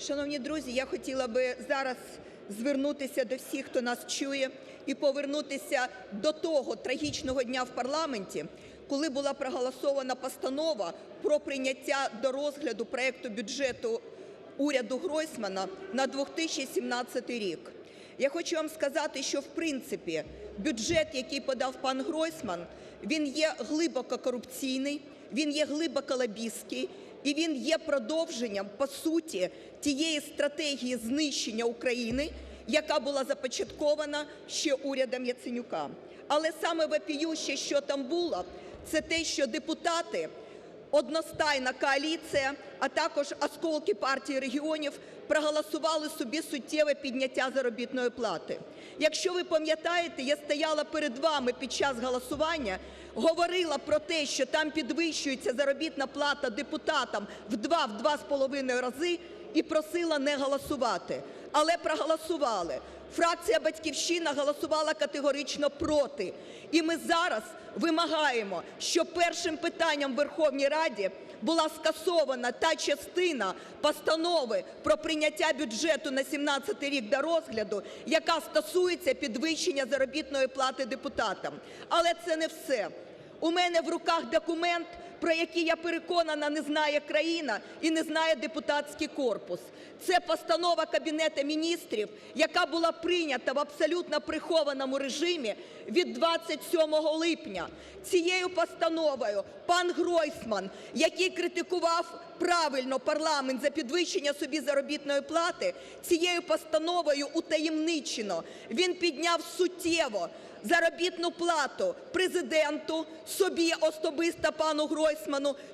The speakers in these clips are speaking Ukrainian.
Шановні друзі, я хотіла би зараз звернутися до всіх, хто нас чує, і повернутися до того трагічного дня в парламенті, коли була проголосована постанова про прийняття до розгляду проекту бюджету уряду Гройсмана на 2017 рік. Я хочу вам сказати, що в принципі бюджет, який подав пан Гройсман, він є глибоко корупційний, він є глибоко лобістський, і він є продовженням по суті тієї стратегії знищення України, яка була започаткована ще урядом Яценюка. Але саме вопіюще, що там було, це те, що депутати, одностайна коаліція, а також осколки партії регіонів проголосували собі суттєве підняття заробітної плати. Якщо ви пам'ятаєте, я стояла перед вами під час голосування, говорила про те, що там підвищується заробітна плата депутатам в 2 в 2,5 рази і просила не голосувати. Але проголосували. Фракція Батьківщина голосувала категорично проти. І ми зараз вимагаємо, щоб першим питанням в Верховній Раді була скасована та частина постанови про прийняття бюджету на 17 рік до розгляду, яка стосується підвищення заробітної плати депутатам. Але це не все. У мене в руках документ, про який, я переконана, не знає країна і не знає депутатський корпус. Це постанова Кабінету Міністрів, яка була прийнята в абсолютно прихованому режимі від 27 липня. Цією постановою пан Гройсман, який критикував правильно парламент за підвищення собі заробітної плати, цією постановою утаємничено він підняв суттєво заробітну плату Президенту, собі особисто пану Гройсману,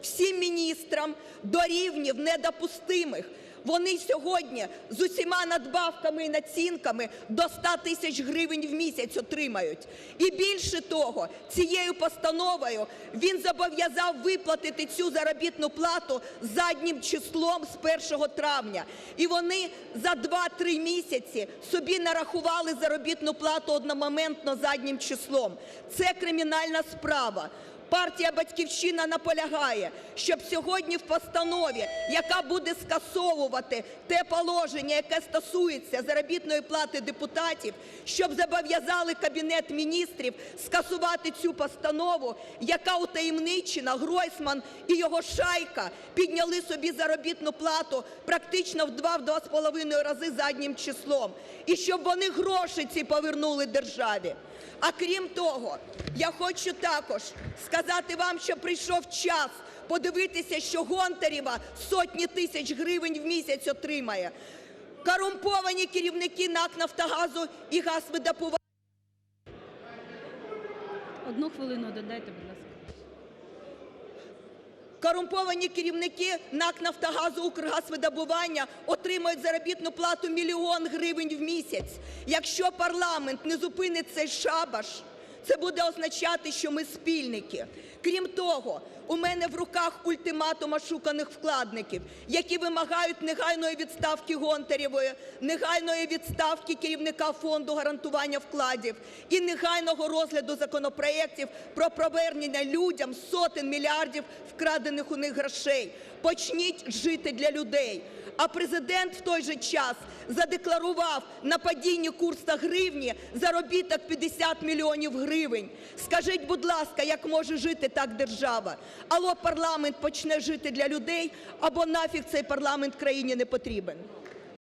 всім міністрам до рівнів недопустимих. Вони сьогодні з усіма надбавками і націнками до 100 тисяч гривень в місяць отримають. І більше того, цією постановою він зобов'язав виплатити цю заробітну плату заднім числом з 1 травня. І вони за 2-3 місяці собі нарахували заробітну плату одномоментно заднім числом. Це кримінальна справа. Партія Батьківщина наполягає, щоб сьогодні в постанові, яка буде скасовувати те положення, яке стосується заробітної плати депутатів, щоб зобов'язали Кабінет Міністрів скасувати цю постанову, яка утаємничена, Гройсман і його шайка підняли собі заробітну плату практично в 2-2,5 рази заднім числом. І щоб вони гроші ці повернули державі. А крім того, я хочу також сказати вам, що прийшов час подивитися, що Гонтарєва сотні тисяч гривень в місяць отримає. Корумповані керівники НАК «Нафтогазу» і «Газвидобування» Одну хвилину додайте, будь ласка. Корумповані керівники НАК «Нафтогазу», «Укргазвидобування» отримують заробітну плату мільйон гривень в місяць. Якщо парламент не зупинить цей шабаш, це буде означати, що ми спільники. Крім того, у мене в руках ультиматум ошуканих вкладників, які вимагають негайної відставки Гонтарєвої, негайної відставки керівника фонду гарантування вкладів і негайного розгляду законопроєктів про повернення людям сотень мільярдів вкрадених у них грошей. Почніть жити для людей. А президент в той же час задекларував на падінні курсу гривні заробіток 50 мільйонів гривень. Скажіть, будь ласка, як може жити так держава? Або парламент почне жити для людей, або нафіг цей парламент країні не потрібен.